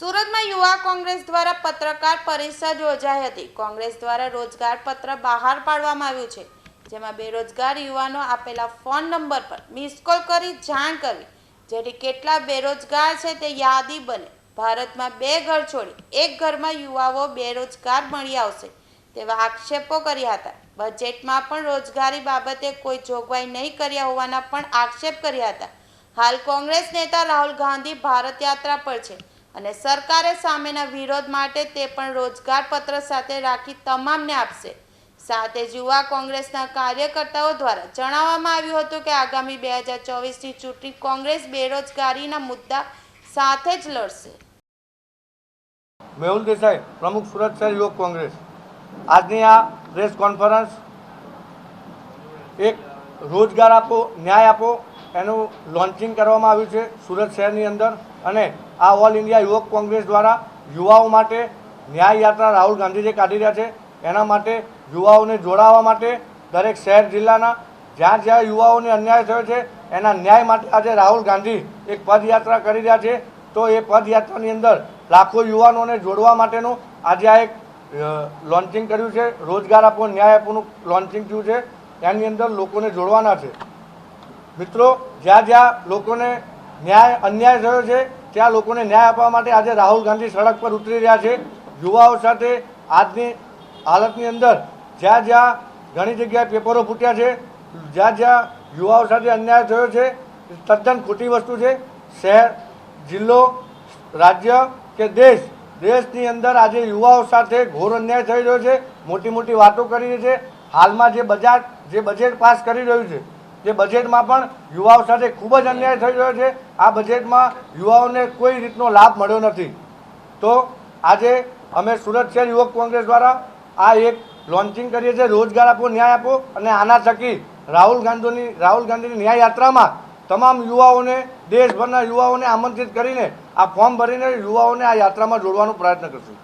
સુરતમાં યુવા કોંગ્રેસ દ્વારા પત્રકાર પરિષદ યોજાઈ હતી. કોંગ્રેસ દ્વારા રોજગાર પત્ર બહાર પાડવામાં આવ્યું છે, જેમાં બેરોજગાર યુવાનો આપેલા ફોન નંબર પર મિસ કોલ કરી જાણ કરવી, જેથી કેટલા બેરોજગાર છે તે યાદી બને. ભારતમાં બે ઘર છોડી એક ઘરમાં યુવાઓ બેરોજગાર મળી આવશે, તેવા આક્ષેપો કર્યા હતા. બજેટમાં પણ રોજગારી બાબતે કોઈ જોગવાઈ નહીં કર્યા હોવાના પણ આક્ષેપ કર્યા હતા. હાલ કોંગ્રેસ નેતા રાહુલ ગાંધી ભારત યાત્રા પર છે. અને સરકારે સામેના વિરોધ માટે તે પણ રોજગાર પત્ર સાથે રાખી તમામને આપશે. સાથે યુવા કોંગ્રેસના કાર્યકર્તાઓ દ્વારા જણાવવામાં આવ્યું હતું કે આગામી બે હજાર ચોવીસની ચૂંટણી કોંગ્રેસ બેરોજગારીના મુદ્દા સાથે જ લડશે. મેહુલ દેસાઈ, પ્રમુખ સુરત શહેર યુવક કોંગ્રેસ. આજની આ પ્રેસ કોન્ફરન્સ એક રોજગાર આપો, ન્યાય આપો એનું લોન્ચિંગ કરવામાં આવ્યું છે સુરત શહેરની અંદર અને આ ઓલ ઇન્ડિયા યુવક કોંગ્રેસ દ્વારા યુવાઓ માટે ન્યાય યાત્રા રાહુલ ગાંધીજી કાઢી રહ્યા છે. એના માટે યુવાઓને જોડાવા માટે દરેક શહેર જિલ્લાના જ્યાં જ્યાં યુવાઓને અન્યાય થયો છે, એના ન્યાય માટે આજે રાહુલ ગાંધી એક પદયાત્રા કરી રહ્યા છે. તો એ પદયાત્રાની અંદર લાખો યુવાનોને જોડવા માટેનું આજે આ એક લોન્ચિંગ કર્યું છે. રોજગાર આપો, ન્યાય આપોનું લોન્ચિંગ થયું છે. એની અંદર લોકોને જોડવાના છે. મિત્રો, જ્યાં જ્યાં લોકોને ન્યાય, અન્યાય થયો છે, ત્યાં લોકોને ન્યાય આપવા માટે આજે રાહુલ ગાંધી સડક પર ઉતરી રહ્યા છે. યુવાઓ સાથે આજની હાલતની અંદર જ્યાં જ્યાં ઘણી જગ્યાએ પેપરો ફૂટ્યા છે, જ્યાં જ્યાં યુવાઓ સાથે અન્યાય થયો છે, તદ્દન ખોટી વસ્તુ છે. શહેર, જિલ્લો, રાજ્ય કે દેશ, દેશની અંદર આજે યુવાઓ સાથે ઘોર અન્યાય થઈ રહ્યો છે, મોટી મોટી વાતો કરી રહી છે. હાલમાં જે બજાર, જે બજેટ પાસ કરી રહ્યું છે જે બજેટમાં પણ યુવાઓ સાથે ખૂબ જ અન્યાય થઈ રહ્યો છે. આ બજેટમાં યુવાઓને કોઈ રીતનો લાભ મળ્યો નથી. તો આજે અમે સુરત શહેર યુવક કોંગ્રેસ દ્વારા આ એક લોન્ચિંગ કરીએ છીએ. રોજગાર આપો ન્યાય આપો અને આના થકી રાહુલ ગાંધીની રાહુલ ગાંધીની ન્યાય યાત્રામાં તમામ યુવાઓને, દેશભરના યુવાઓને આમંત્રિત કરીને આ ફોર્મ ભરીને યુવાઓને આ યાત્રામાં જોડવાનો પ્રયત્ન કરશું.